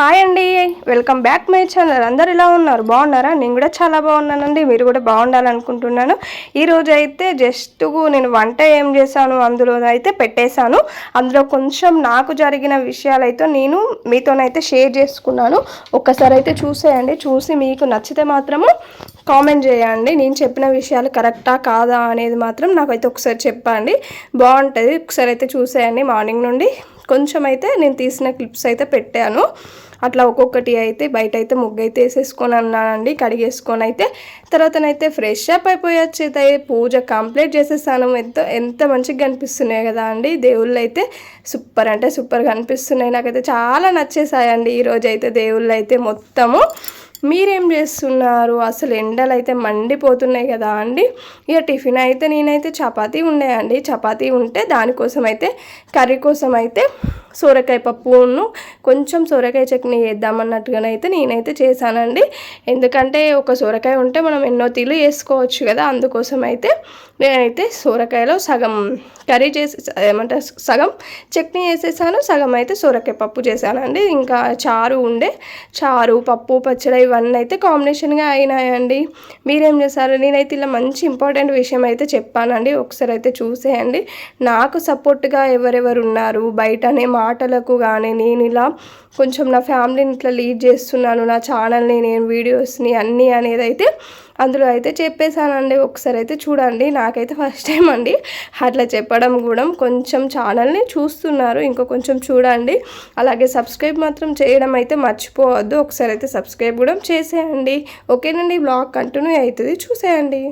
Hi అండి. Welcome back my channel. అందరు ఎలా ఉన్నారు? బాగున్నారా? నేను కూడా చాలా బాగున్నానండి. మీరు కూడా బాగుండాలనుకుంటున్నాను. ఈరోజు అయితే జస్ట్ నేను వంట ఏం చేశాను అందులో అయితే పెట్టేశాను. అందులో కొంచెం నాకు జరిగిన విషయాలు అయితే నేను మీతోనైతే షేర్ చేసుకున్నాను. ఒక్కసారి అయితే చూసేయండి. చూసి మీకు నచ్చితే మాత్రము కామెంట్ చేయండి. నేను చెప్పిన విషయాలు కరెక్టా కాదా అనేది మాత్రం నాకైతే ఒకసారి చెప్పండి. బాగుంటుంది. ఒకసారి అయితే చూసేయండి మార్నింగ్ నుండి. కొంచెం అయితే నేను తీసిన క్లిప్స్ అయితే పెట్టాను. అట్లా ఒక్కొక్కటి అయితే బయట అయితే ముగ్గు అయితే వేసేసుకొని అన్నానండి కడిగేసుకొని అయితే. తర్వాతనైతే ఫ్రెష్ అప్ అయిపోయి వచ్చేది పూజ కంప్లీట్ చేసేసాను ఎంతో ఎంత మంచిగా కనిపిస్తున్నాయి కదా అండి. దేవుళ్ళు అయితే సూపర్ అంటే సూపర్ కనిపిస్తున్నాయి. నాకైతే చాలా నచ్చేసాయండి ఈరోజు అయితే దేవుళ్ళు అయితే మొత్తము. మీరేం చేస్తున్నారు? అసలు ఎండలు అయితే మండిపోతున్నాయి కదా అండి. ఇక టిఫిన్ అయితే నేనైతే చపాతీ ఉన్నాయండి చపాతీ ఉంటే దానికోసం అయితే కర్రీ కోసం అయితే సోరకాయ పప్పును కొంచెం సోరకాయ చట్నీ వేద్దామన్నట్టుగానైతే నేనైతే చేశానండి. ఎందుకంటే ఒక సోరకాయ ఉంటే మనం ఎన్నో తీలు వేసుకోవచ్చు కదా అందుకోసం అయితే నేనైతే సోరకాయలో సగం కర్రీ చేసి ఏమంటారు సగం చట్నీ వేసేసాను సగం అయితే సోరకాయ పప్పు చేశానండి. ఇంకా చారు ఉండే చారు పప్పు పచ్చడి ఇవన్నీ అయితే కాంబినేషన్గా అయినాయండి. మీరేం చేశారు? నేనైతే ఇలా మంచి ఇంపార్టెంట్ విషయం అయితే చెప్పానండి. ఒకసారి అయితే చూసేయండి. నాకు సపోర్ట్గా ఎవరెవరు ఉన్నారు? బయటనే మా మాటలకు కానీ నేను ఇలా కొంచెం నా ఫ్యామిలీని ఇట్లా లీడ్ చేస్తున్నాను నా ఛానల్ని నేను వీడియోస్ని అన్నీ అనేది అయితే అందులో అయితే చెప్పేశానండి. ఒకసారి అయితే చూడండి. నాకైతే ఫస్ట్ టైం అండి. అట్లా చెప్పడం కూడా కొంచెం ఛానల్ని చూస్తున్నారు. ఇంకా కొంచెం చూడండి. అలాగే సబ్స్క్రైబ్ మాత్రం చేయడం అయితే మర్చిపోవద్దు. ఒకసారి అయితే సబ్స్క్రైబ్ కూడా చేసేయండి. ఓకేనండి. బ్లాగ్ కంటిన్యూ అవుతుంది. చూసేయండి.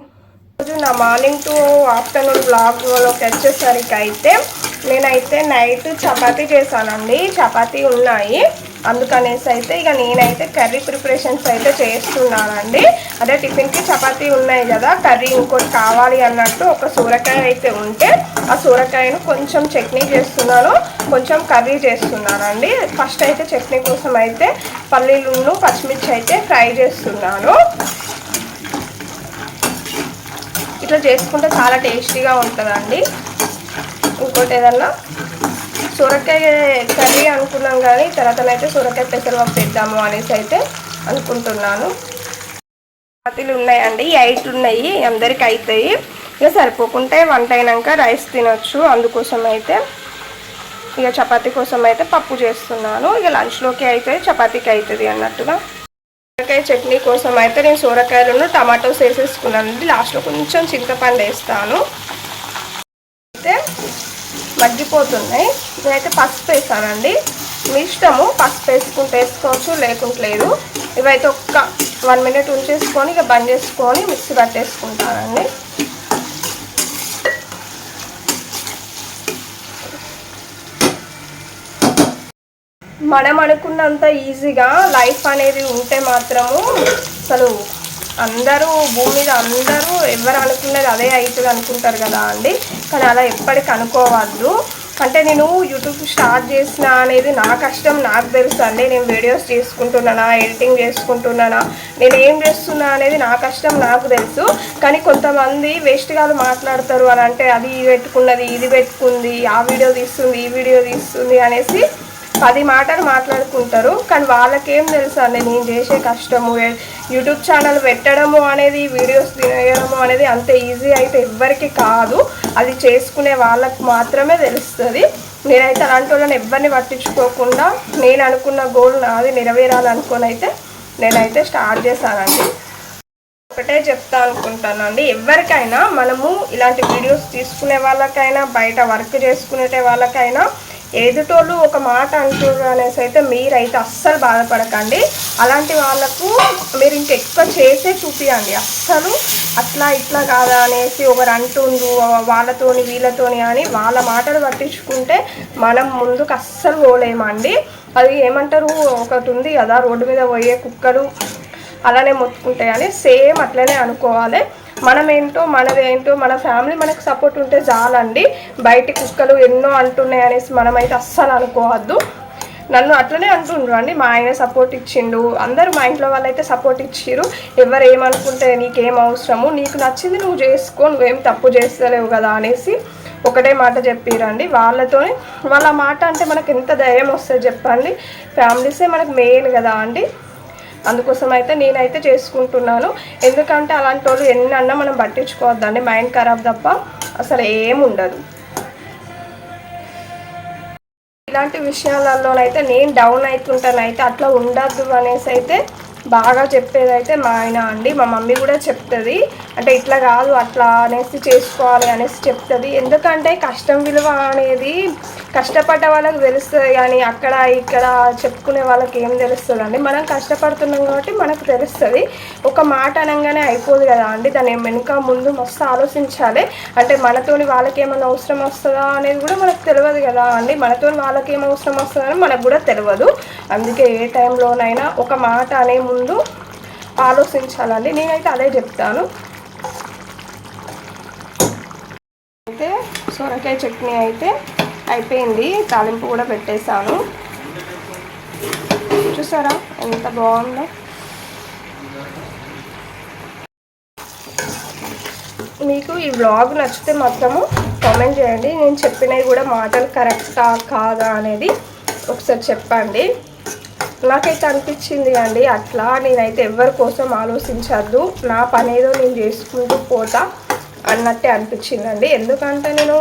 రోజు నా మార్నింగ్ టు ఆఫ్టర్నూన్ బ్లాగ్లోకి వచ్చేసరికి అయితే నేనైతే నైట్ చపాతీ చేశానండి. చపాతీ ఉన్నాయి. అందుకనేసి అయితే ఇక నేనైతే కర్రీ ప్రిపరేషన్స్ అయితే చేస్తున్నానండి. అదే టిఫిన్కి చపాతీ ఉన్నాయి కదా కర్రీ ఇంకోటి కావాలి అన్నట్టు ఒక సూరకాయ అయితే ఉంటే ఆ సూరకాయను కొంచెం చట్నీ చేస్తున్నాను. కొంచెం కర్రీ చేస్తున్నానండి. ఫస్ట్ అయితే చట్నీ కోసం అయితే పల్లీలు పచ్చిమిర్చి అయితే ఫ్రై చేస్తున్నాను. ఇట్లా చేసుకుంటే చాలా టేస్టీగా ఉంటుందండి. ఇంకోటి ఏదన్నా? సొరకాయ కర్రీ అనుకున్నాం కానీ తర్వాతనైతే సొరకాయ పెసరపప్పు పెద్దాము అనేసి అయితే అనుకుంటున్నాను. చపాతీలు ఉన్నాయండి ఎయిట్ ఉన్నాయి అందరికి అవుతాయి ఇక సరిపోకుంటే వంట అయినాక రైస్ తినొచ్చు. అందుకోసం అయితే ఇక చపాతీ కోసం అయితే పప్పు చేస్తున్నాను. ఇక లంచ్లోకి అయితే చపాతీకి అవుతుంది అన్నట్టుగా. సొరకాయ చట్నీ కోసం అయితే నేను సొరకాయలను టమాటోస్ వేసేసుకున్నాను లాస్ట్లో కొంచెం చింతపండు వేస్తాను. మగ్గిపోతున్నాయి. నేనైతే పసుపు వేసానండి. మీ ఇష్టము పసుపు వేసుకుంటే వేసుకోవచ్చు లేకుంటలేదు ఇవైతే ఒక్క వన్ మినిట్ ఉంచేసుకొని ఇక బంద్ చేసుకొని మిక్సీ పట్టేసుకుంటానండి. మనం అనుకున్నంత ఈజీగా లైఫ్ అనేది ఉంటే మాత్రము అసలు అందరూ భూమి మీద అందరూ ఎవరు అనుకున్నది అదే అవుతుంది అనుకుంటారు కదా అండి. కానీ అలా ఎప్పటికీ అనుకోవద్దు. అంటే నేను యూట్యూబ్ స్టార్ట్ చేసిన అనేది నా కష్టం నాకు తెలుసు. అండి నేను వీడియోస్ చేసుకుంటున్నానా ఎడిటింగ్ చేసుకుంటున్నానా నేను ఏం చేస్తున్నా అనేది నా కష్టం నాకు తెలుసు. కానీ కొంతమంది వేస్ట్గా మాట్లాడతారు అని అంటే అది ఇది పెట్టుకున్నది ఇది పెట్టుకుంది ఆ వీడియో తీస్తుంది ఈ వీడియో తీస్తుంది అనేసి పది మాటలు మాట్లాడుకుంటారు కానీ వాళ్ళకేం తెలుసు అండి నేను చేసే కష్టము యూట్యూబ్ ఛానల్ పెట్టడము అనేది వీడియోస్ తినేయడము అనేది అంత ఈజీ అయితే ఎవ్వరికి కాదు. అది చేసుకునే వాళ్ళకి మాత్రమే తెలుస్తుంది. నేనైతే అలాంటి వాళ్ళని ఎవరిని పట్టించుకోకుండా నేను అనుకున్న గోల్ నాది నెరవేరాలనుకొని అయితే నేనైతే స్టార్ట్ చేశానండి. ఒకటే చెప్తా అనుకుంటానండి ఎవరికైనా మనము ఇలాంటి వీడియోస్ తీసుకునే వాళ్ళకైనా బయట వర్క్ చేసుకునే వాళ్ళకైనా ఎదుటోళ్ళు ఒక మాట అంటున్నారు అనేసి అయితే మీరైతే అస్సలు బాధపడకండి. అలాంటి వాళ్ళకు మీరు ఇంకెక్కువ చేసే చూపియండి. అస్సలు అట్లా ఇట్లా కాదా అనేసి ఒకరు అంటుండ్రు వాళ్ళతోని వీళ్ళతోని అని వాళ్ళ మాటలు పట్టించుకుంటే మనం ముందుకు అస్సలు పోలేమండి. అది ఏమంటారు? ఒకటి ఉంది కదా రోడ్డు మీద పోయే కుక్కలు అలానే మొత్తుకుంటాయని సేమ్ అట్లనే అనుకోవాలి. మనం ఏంటో మనదేంటో మన ఫ్యామిలీ మనకు సపోర్ట్ ఉంటే చాలండి. బయట కుక్కలు ఎన్నో అంటున్నాయి అనేసి మనమైతే అస్సలు అనుకోవద్దు. నన్ను అట్లనే అంటుండ్రు అండి మా ఆయన సపోర్ట్ ఇచ్చిండు. అందరూ మా ఇంట్లో వాళ్ళైతే సపోర్ట్ ఇచ్చిరు ఎవరు ఏమనుకుంటే నీకేం అవసరము నీకు నచ్చింది నువ్వు చేసుకో నువ్వేం తప్పు చేస్తలేవు కదా అనేసి ఒకటే మాట చెప్పిరండి. వాళ్ళతో వాళ్ళ మాట అంటే మనకు ఎంత ధైర్యం వస్తుంది చెప్పండి. ఫ్యామిలీసే మనకు మెయిన్ కదా అండి. అందుకోసం అయితే నేనైతే చేసుకుంటున్నాను. ఎందుకంటే అలాంటి వాళ్ళు ఎన్ని అన్నా మనం పట్టించుకోవద్దండి. మైండ్ ఖరాబ్ తప్ప అసలు ఏం ఉండదు. ఇలాంటి విషయాలలోనైతే నేను డౌన్ అవుతుంటానైతే అట్లా ఉండద్దు అనేసి అయితే బాగా చెప్పేది అయితే మా ఆయన అండి. మా మమ్మీ కూడా చెప్తుంది. అంటే ఇట్లా కాదు అట్లా అనేసి చేసుకోవాలి అనేసి చెప్తుంది. ఎందుకంటే కష్టం విలువ అనేది కష్టపడ్డ వాళ్ళకి తెలుస్తుంది కానీ అక్కడ ఇక్కడ చెప్పుకునే వాళ్ళకి ఏం తెలుస్తుంది అండి మనం కష్టపడుతున్నాం కాబట్టి మనకు తెలుస్తుంది. ఒక మాట అనగానే అయిపోదు కదా అండి. దాని వెనుక ముందు మస్తు ఆలోచించాలి. అంటే మనతోని వాళ్ళకి ఏమైనా అవసరం వస్తుందా అనేది కూడా మనకు తెలియదు కదా అండి. మనతో వాళ్ళకి ఏం అవసరం వస్తుందని మనకు కూడా తెలియదు. అందుకే ఏ టైంలోనైనా ఒక మాట అనే ముందు ఆలోచించాలండి. నేనైతే అదే చెప్తాను. అయితే సొరకాయ చట్నీ అయితే అయిపోయింది. తాలింపు కూడా పెట్టేశాను. చూసారా ఎంత బాగుందో? మీకు ఈ వ్లాగ్ నచ్చితే మాత్రము కామెంట్ చేయండి. నేను చెప్పినవి కూడా మాటలు కరెక్టా కాదా అనేది ఒకసారి చెప్పండి. నాకైతే అనిపించింది అండి. అట్లా నేనైతే ఎవరి కోసం ఆలోచించద్దు. నా పని ఏదో నేను చేసుకుంటూ పోతా. అన్నట్టే అనిపించిందండి. ఎందుకంటే నేను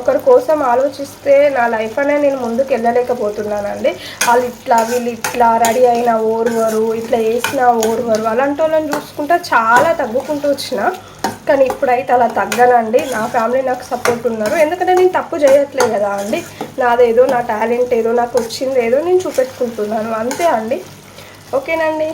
ఒకరి కోసం ఆలోచిస్తే నా లైఫ్ అనేది నేను ముందుకు వెళ్ళలేకపోతున్నానండి. వాళ్ళు ఇట్లా వీళ్ళు ఇట్లా రెడీ అయిన ఓర్వరు ఇట్లా వేసిన ఓర్వరు అలాంటి వాళ్ళని చూసుకుంటే చాలా తగ్గుకుంటూ వచ్చిన కానీ ఇప్పుడైతే అలా తగ్గనండి. నా ఫ్యామిలీ నాకు సపోర్ట్ ఉన్నారు. ఎందుకంటే నేను తప్పు చేయట్లేదు కదా అండి. నాదేదో నా టాలెంట్ ఏదో నాకు వచ్చింది ఏదో నేను చూపెట్టుకుంటున్నాను. అంతే అండి. ఓకేనండి.